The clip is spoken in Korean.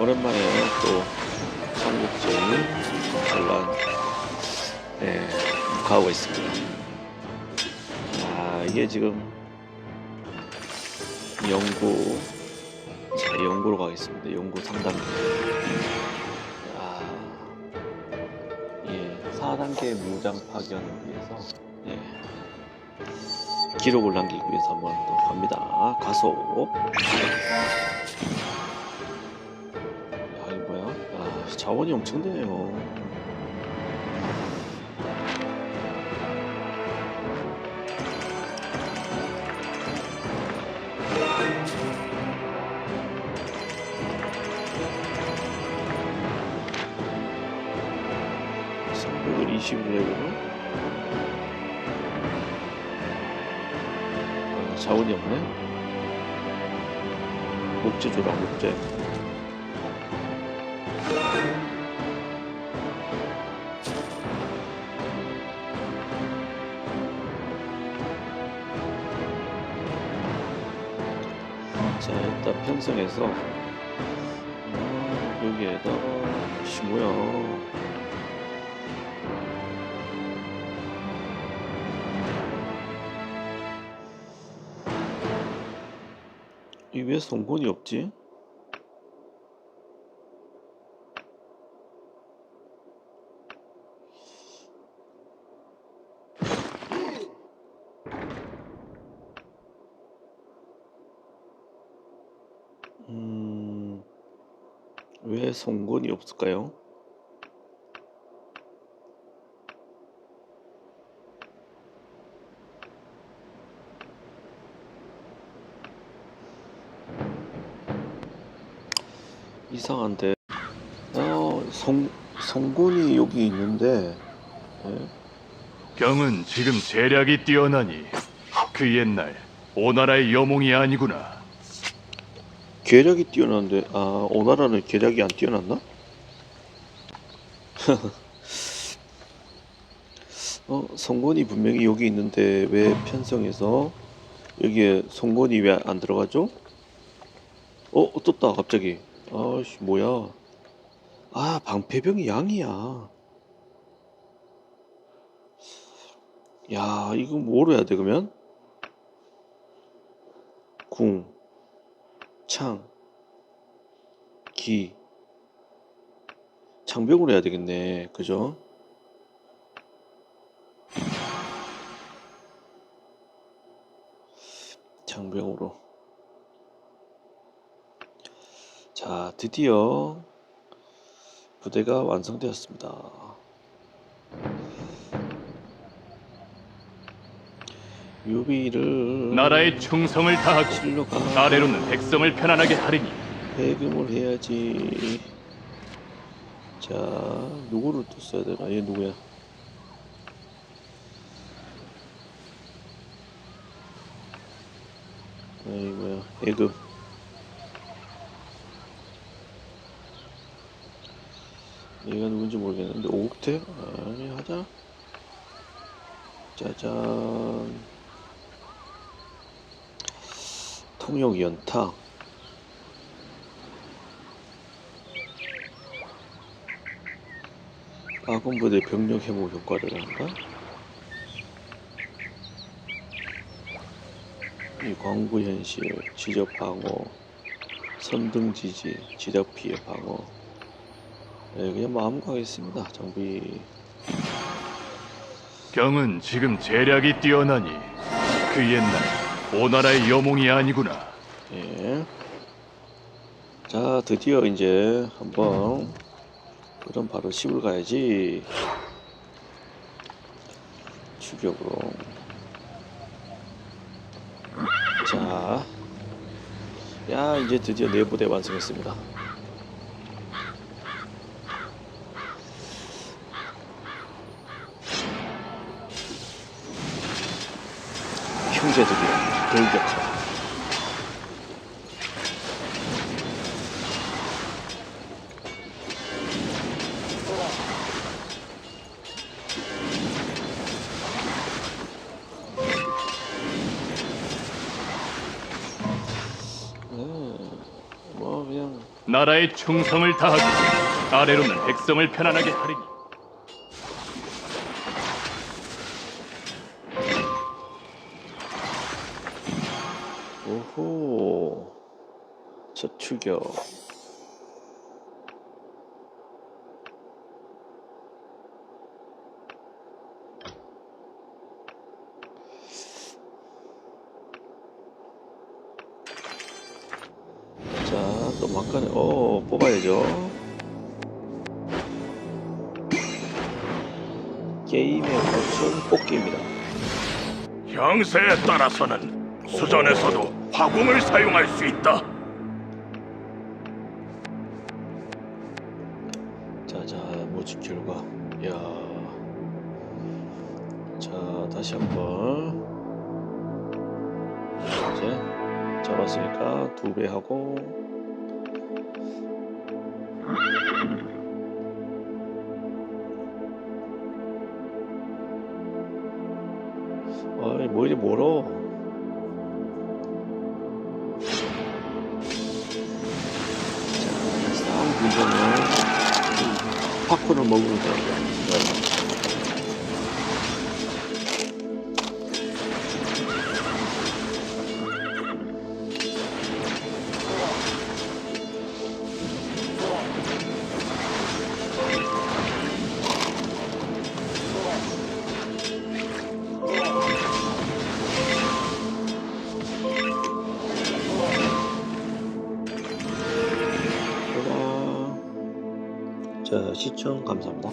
오랜만에 또 삼국지 전란 네, 가고 있습니다. 아 이게 지금 영구 자 영구로 가겠습니다. 영구 3단계 아, 예 4단계 무장 파견을 위해서 예 기록을 남기기 위해서 한번 더 갑니다. 가소 자원이 엄청 되네요. 성벽을 20레벨로 아, 자원이 없네. 목재 줘라 목재. 자 일단 편성해서 아, 여기에다가 씨 뭐야 이왜 송곳이 없지? 왜 송곳이 없을까요? 이상한데. 어, 송, 송곳이 여기 있는데. 예? 병은 지금 재력이 뛰어나니 그 옛날 오나라의 여몽이 아니구나. 계략이 뛰어난데, 아, 오나라는 계략이 안 뛰어났나? 어, 송곳이 분명히 여기 있는데 왜 편성해서 여기에 송곳이 왜 안 들어가죠? 어, 떴다 갑자기. 아씨 뭐야? 아, 방패병이 양이야. 야, 이거 뭐로 해야 돼 그러면? 궁, 창, 기, 장벽으로 해야 되겠네. 그죠? 장벽으로. 자, 드디어 부대가 완성되었습니다. 유비를 나라에 충성을 다하고 가 아래로는 백성을 편안하게 하리니 해금을 해야지. 자, 누구를 또 써야 되나? 얘 누구야? 아이고야, 해금. 얘가 누군지 모르겠는데 오국택? 아니 하자. 짜잔. 통역 연타. 아군부대 병력 회복 한다. 이 광부 현실, 지적 방어, 선등 지지, 지적 피해 방어. 네, 그냥 마음 가겠습니다. 장비. 병은 지금 재력이 뛰어나니 그 옛날 오나라의 여몽이 아니구나. 예. 자, 드디어 이제 한번 그럼 바로 씹을 가야지. 추격으로. 자. 야, 이제 드디어 네 부대 완성했습니다. 형제들이여, 돌격하라. 네, 뭐 나라에 충성을 다하고 아래로는 백성을 편안하게 하리니 오호. 첫 추격. 자, 또 막간에, 어, 뽑아야죠. 게임의 꽃은 뽑기입니다. 형세에 따라서는 수전에서도 화공을 사용할 수 있다. 자자 모집 결과 야. 자 다시 한번 이제 잡았으니까 두 배 하고 군대는 팝콘을 먹으면 돼 시청 감사합니다.